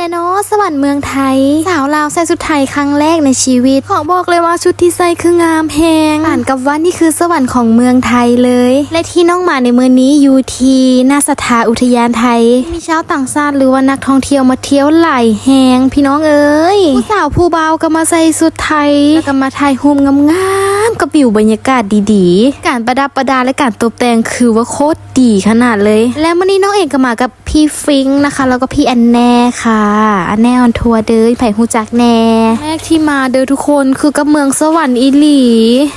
แหละเนาะสวรรค์เมืองไทย สาวลาวใส่ชุดไทยครั้งแรกในชีวิต ขอบอกเลยว่าชุดที่ใส่คืองามแพงอ่านกับว่านี่คือสวรรค์ของเมืองไทยเลย และที่น้องมาในเมืองนี้อยู่ที่นาสถานอุทยานไทย มีชาวต่างชาติหรือว่านักท่องเที่ยวมาเที่ยวไหลแหงพี่น้องเอ้ยผู้สาวผู้เบาก็มาใส่ชุดไทยแล้วก็มาถ่ายรูปงามๆกับวิวบรรยากาศดีๆ การประดับประดาและการตกแต่งคือว่าโคตรดีขนาดเลย และวันนี้น้องเอกก็มากับพี่ฟิงค์นะคะ แล้วก็พี่อันแน่ค่ะอันแน่ออนทัวร์เด้อไผ่หูจักแน่แรกที่มาเด้อทุกคนคือกับเมืองสวรรค์อีหลี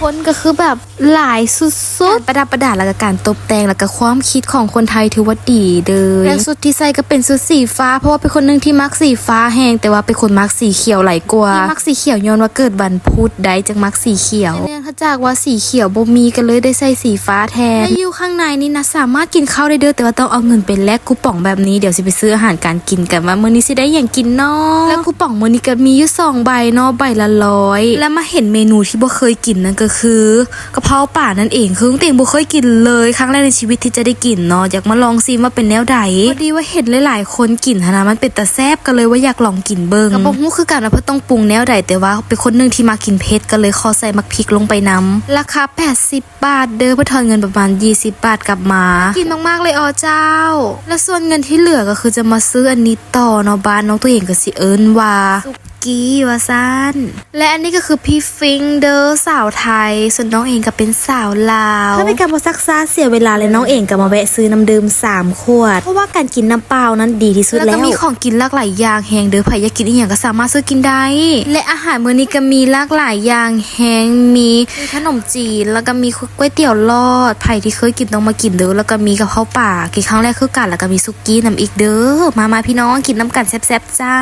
คนก็คือแบบหลายสุดๆ ประดับประดาแล้วก็การตกแต่งแล้วก็ความคิดของคนไทยถือว่าดีเด้อและสุดที่ใส่ก็เป็นสุดสีฟ้า เพราะว่าเป็นคนหนึงที่มักสีฟ้าแหงแต่ว่าเป็นคนมักสีเขียวไหลายกว่าที่มักสีเขียวย้อนว่าเกิดวันพุธได้จึงมักสีเขียวเนื่องจากว่าสีเขียวบ่มีกันเลยได้ใส่สีฟ้าแทนและอยู่ข้างในนี่นะสามารถกินข้าวได้เด้อแต่ว่าต้องเอาเงินไปแลกคูปองแบบนี้เดี๋ยวสิไปซื้ออาหารการกินกันว่ามื้อนี้สิได้อย่างกินเนาะแล้วคูปองมื้อนี้ก็มีอยู่สองใบเนาะใบละร้อยแล้วมาเห็นเมนูที่บ่เคยกินนั่นก็คือกะเพราป่านั่นเองคือเต็งบ่เคยกินเลยครั้งแรกในชีวิตที่จะได้กินเนาะอยากมาลองซิว่าเป็นแนวใดพอดีว่าเห็นหลายๆ คนกินนะมันเป็นตาแซ่บก็เลยว่าอยากลองกินเบิ่งก็บ่ฮู้คือกันว่าเพิ่นต้องปรุงแนวใดแต่ว่าเป็นคนหนึงที่มากินเผ็ดก็เลยขอใส่มักพริกลงไปน้ำราคา 80 บาทเด้อเพื่อทอนเงินประมาณ 20 บาทกลับมา กินมากๆเลยอ๋อเจ้า และส่วนเงินที่เหลือก็คือจะมาซื้ออันนี้ต่อเนาะบ้านน้องตัวเองก็สิเอิ้นว่า กี้ว่าซันและอันนี้ก็คือพี่ฟิงเดอร์สาวไทย ส่วนน้องเองก็เป็นสาวลาวถ้าเป็นการมาซักซาเสียเวลาเลยน้องเองก็มาแวะซื้อน้ำดื่ม3ขวด เพราะว่าการกินน้ำเปล่านั้นดีที่สุดแล้วแล้วก็มีของกินหลากหลายอย่างแหงเด้อไผอยากกินอีหยังก็สามารถซื้อกินได้ และอาหารมื้อนี้ก็มีหลากหลายอย่างแหงมีมีขนมจีนแล้วก็มีก๋วยเตี๋ยวลอดไผที่เคยกินต้องมากินเด้อแล้วก็มีกับข้าวป่ากินครั้งแรกคือกันแล้วก็มีซุกี้น้ำอีกเด้อมามาพี่น้องกินน้ำกันแซ่บๆจ้า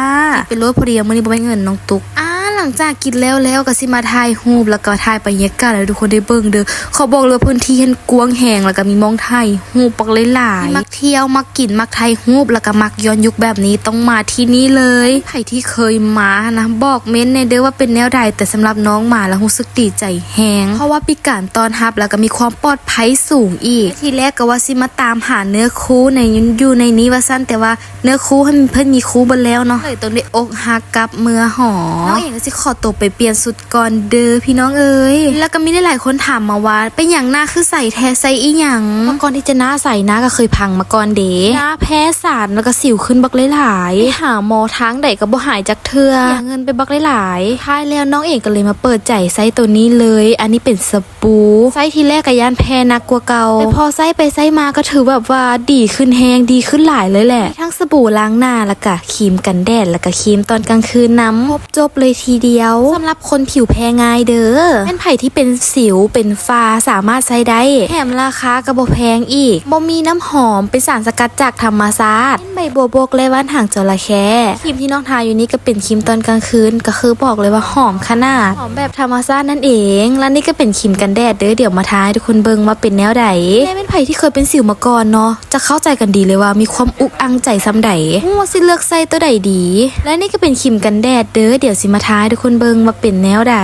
เป็นรถพอดีมื้อนี้บ่มีเงินน้องตุ๊กอ้า ลังจากกินแล้วแล้วก็สิมาถ่ายรูปแล้วก็ถ่ายบรรยากาศให้ทุกคนได้เบิ่งเด้อเขาบอกเลยพื้นที่เห็นกว้างแหงแล้วก็มีมองถ่ายรูปปักหลายๆมักเที่ยวมักกินมักถ่ายรูปแล้วก็มักย้อนยุคแบบนี้ต้องมาที่นี่เลยใครที่เคยมานะบอกเม้นในเด้อว่าเป็นแนวใดแต่สำหรับน้องมาแล้วรู้สึกดีใจแฮงเพราะว่าปีการตอนรับแล้วก็มีความปลอดภัยสูงอีก ทีแรกก็ว่าสิมาตามหาเนื้อคู่ในอยู่ในนี้ว่าสั้นแต่ว่าเนื้อคู่ให้มันเพิ่นมีคู่บนแล้วเนาะเลยต้องได้อกหักกับเมื่อหอน้องเองก็สิขอตัวไปเปลี่ยนสุดก่อนเด้อพี่น้องเอ้ยแล้วก็มีได้หลายคนถามมาว่าเป็นอย่างหน้าคือใส่แท้ใส่อีหยังเมื่อก่อนที่จะหน้าใส่หน้าก็เคยพังมาก่อนเด้หน้าแพ้สารแล้วก็สิวขึ้นบักหลายๆไปหาหมอทางใดก็บ่หายจากเทื่อเสียเงินไปบักหลายๆท้ายแล้วน้องเองก็เลยมาเปิดใจไซส์ตัวนี้เลย อันนี้เป็นสบู่ไซส์ทีแรกก็ย่านแพ้นักกว่าเก่าแต่พอไซส์ไปไซส์มาก็ถือแบบว่าดีขึ้นแฮงดีขึ้นหลายเลยแหละ ทั้งสบู่ล้างหน้าแล้วก็ครีมกันแดดแล้วก็ครีมตอนกลางคืนน้ำครบจบเลยทีเดียวสำหรับคนผิวแพ้ง่ายเด้อเป็นไผ่ที่เป็นสิวเป็นฟ้าสามารถใช้ได้แถมราคาก็บ่แพงอีกบ่มีน้ำหอมเป็นสารสกัดจากธรรมชาติเป็นใบบัวบกและว่านหางจระเข้ครีมที่น้องทาอยู่นี่ก็เป็นครีมตอนกลางคืนก็คือบอกเลยว่าหอมขนาดหอมแบบธรรมชาตินั่นเอง แล้วนี่ก็เป็นครีมกันแดดเด้อเดี๋ยวมาทาให้ทุกคนเบิ่งว่าเป็นแนวใดแม่เป็นไผ่ที่เคยเป็นสิวมาก่อนเนาะจะเข้าใจกันดีเลยว่ามีความอุกอังใจซ้ำใดว่าสิเลือกใส่ตัวใดดี และนี่ก็เป็นครีมกันแดดเด้อเดี๋ยวสิมาทาทุกคนเบิงว่าเป็นแนวใด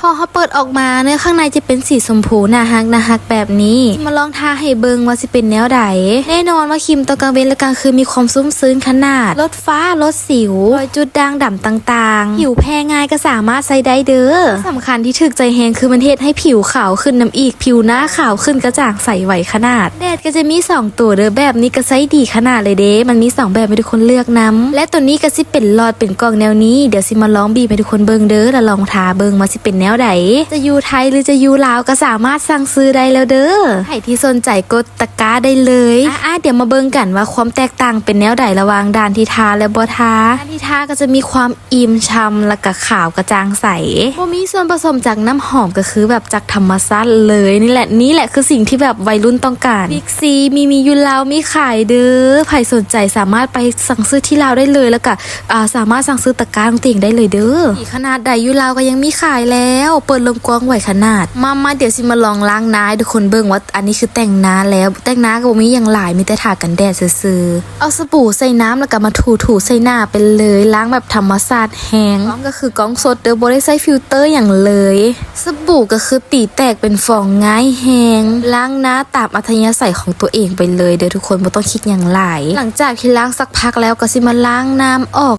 พอเขาเปิดออกมาเนื้อข้างในจะเป็นสีชมพูน่าฮักน่าฮักแบบนี้มาลองทาให้เบิงว่าสิเป็นแนวใดแน่นอนว่าครีมตอนกลางเว้นและกลางคืนมีความซุ่มซึ้งขนาดลดฟ้าลดสิวรอยจุดด่างด่ำต่างๆ ผิวแพ้ง่ายก็สามารถใช้ได้เด้อสำคัญที่ถึกใจแฮงคือมันเทศให้ผิวขาวขึ้นน้ำอีกผิวหน้าขาวขึ้นกระจ่างใสไหวขนาดแดดก็จะมี 2 ตัวเด้อแบบนี้ก็ใช้ดีขนาดเลยเด้มันมี 2 แบบให้ทุกคนเลือกน้ำและตัวนี้ก็สิเป็นหลอดเป็นกล่องแนวนี้เดี๋ยวสิมาลองบีบให้ทุกคนเบิงเด้อแล้วลองทาเบิงมาสิเป็นแนวใดจะอยู่ไทยหรือจะอยู่ลาวก็สามารถสั่งซื้อได้แล้วเด้อใครที่สนใจกดตะกร้าได้เลยอะเดี๋ยวมาเบิงกันว่าความแตกต่างเป็นแนวใดระหว่างด่านที่ทาและบ่ทาด่านที่ทาก็จะมีความอิ่มช่ำแล้วก็ขาวกระจ่างใสบ่มีส่วนผสมจากน้ำหอมก็คือแบบจากธรรมชาติเลยนี่แหละนี่แหละคือสิ่งที่แบบวัยรุ่นต้องการบิ๊กซีมีมีอยู่ลาวมีขายเด้อใครสนใจสามารถไปสั่งซื้อที่ลาวได้เลยแล้วก็อ่าสามารถสั่งซื้อตะกร้าของตัวเองได้เลยเด้อขนาดใดอยู่ลาวก็ยังมีขายแล้ว เปิดลมกว้างไหวขนาด มามาเดี๋ยวสิมาลองล้างน้าทุกคนเบิ่งว่าอันนี้คือแต่งหน้าแล้ว แต่งหน้าก็บ่มีอย่างหลายมีแต่ทากันแดดซื่อๆเอาสบู่ใส่น้ำแล้วก็มาถูๆใส่หน้าไปเลยล้างแบบธรรมชาติแห้งก็คือกล้องสดเด้อบ่ได้ใส่ฟิลเตอร์อย่างเลย สบู่ก็คือตีแตกเป็นฟองง่ายแห้งล้างหน้าตามอัธยาศัยของตัวเองไปเลยเด้อทุกคนบ่ต้องคิดอย่างหลาย หลังจากที่ล้างสักพักแล้วก็สิมาล้างน้ำออก